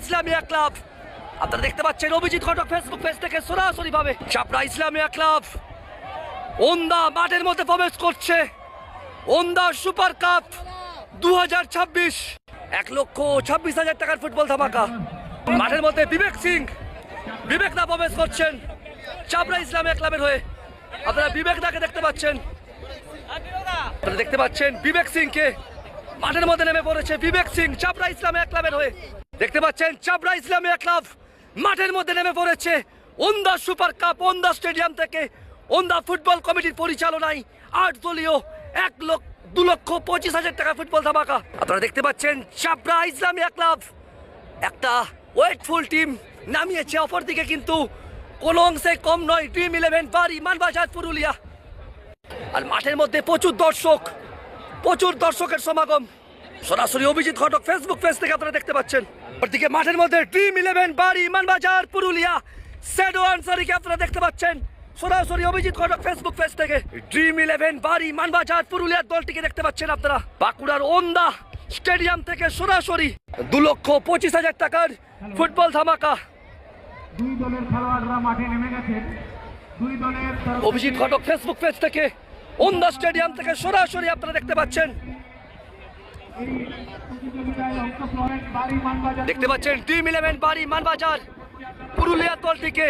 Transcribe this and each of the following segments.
Islamia club. আপনারা দেখতে পাচ্ছেন অভিজিৎ ঘটক ফেসবুক পেজ থেকে সরাসরি ভাবে চাপড়া ইসলামিয়া ক্লাব। ওন্দা মাঠের মধ্যে প্রবেশ করছে। ওন্দা সুপার কাপ দু হাজার ছাব্বিশ। এক লক্ষ ছাব্বিশ হাজার টাকার ফুটবল ধামাকা। মাঠের মধ্যে বিবেক সিং, বিবেক দা প্রবেশ করছেন চাপড়া ইসলামিয়া ক্লাবের হয়ে। আপনারা বিবেক দাকে দেখতে পাচ্ছেন। আপনারা দেখতে পাচ্ছেন বিবেক সিংকে। মাঠের মধ্যে নেমে পড়েছে বিবেক সিং চাপড়া ইসলামিয়া ক্লাবের হয়ে। দেখতে পাচ্ছেন চাপড়া ইসলামিয়া ক্লাব মাঠের মধ্যে নেমে পড়েছে Onda super cup, Onda stadium থেকে। ওন্দা ফুটবল কমিটির পরিচালনায় আট দলীয় এক লক্ষ, দু লক্ষ পঁচিশ হাজার টাকা ফুটবল ধামাকা। আপনারা দেখতে পাচ্ছেন চাপড়া ইসলামিয়া ক্লাব একটা ওয়েটফুল টিম নামিয়েছে অপরদিকে, কিন্তু কোনো অংশে কম নয়, ড্রিম ইলেভেন, বাড়ি, মানবাজার, পুরুলিয়া। আর মাঠের মধ্যে প্রচুর দর্শক, প্রচুর দর্শকের সমাগম। সরাসরি অভিজিৎ ঘটক ফেসবুক পেজ থেকে আপনারা দেখতে পাচ্ছেন। ওদিকে মাঠের মধ্যে ড্রিম ইলেভেন বাড়ি মানবাজার পুরুলিয়া। স্যাডো আনসারিকে আপনারা দেখতে পাচ্ছেন। সরাসরি অভিজিৎ ঘটক ফেসবুক পেজ থেকে। ড্রিম ইলেভেন বাড়ি মানবাজার পুরুলিয়ার দলটিকে দেখতে পাচ্ছেন আপনারা। বাঁকুড়ার ওন্দা স্টেডিয়াম থেকে সরাসরি দু লক্ষ পঁচিশ হাজার টাকার ফুটবল ধামাকা। দুই দলের খেলোয়াড়রা মাঠে নেমে গেছেন দুই দলের অভিজিৎ ঘটক ফেসবুক পেজ থেকে ওন্দা স্টেডিয়াম থেকে সরাসরি আপনারা দেখতে পাচ্ছেন। দেখতে পাচ্ছেন টিম ইলেভেন, বাড়ি মানবাজার, পুরুলিয়া দলটিকে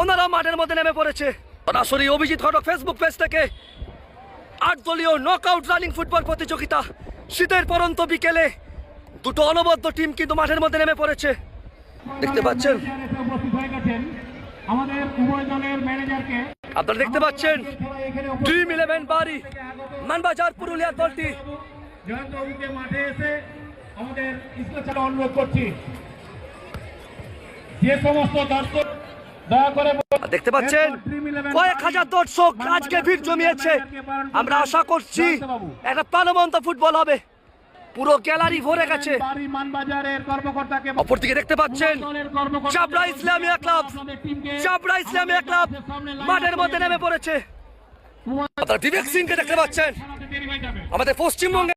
ওনারা মাঠের মধ্যে নেমে পড়েছে। সরাসরি অভিজিৎ ঘটক ফেসবুক পেজ থেকে। আট দলীয় নক আউট রানিং ফুটবল প্রতিযোগিতা শীতের পরন্ত বিকেলে দুটো অনবদ্য টিম কিন্তু মাঠের মধ্যে নেমে পড়েছে। দেখতে পাচ্ছেন। আপনারা দেখতে পাচ্ছেন এখানে ইলেভেন, বাড়ি মানবাজার, পুরুলিয়া দলটি জয়ন্তবাবুকে মাঠে এসে আমাদের স্পেশাল অনুরোধ করছি। যে সমস্ত দর্শক দেখতে পাচ্ছেন কয়েক হাজার দর্শক আজকে ভিড় জমিয়েছে। আমরা আশা করছি একটা প্রাণবন্ত ফুটবল হবে। পুরো গ্যালারি ভরে গেছে। অপরদিকে দেখতে পাচ্ছেন চাপড়া ইসলামিয়া ক্লাব। চাপড়া ইসলামিয়া ক্লাব মাঠের মধ্যে নেমে পড়েছে। আপনারা বিবেক সিংকে দেখতে পাচ্ছেন। আমাদের পশ্চিমবঙ্গে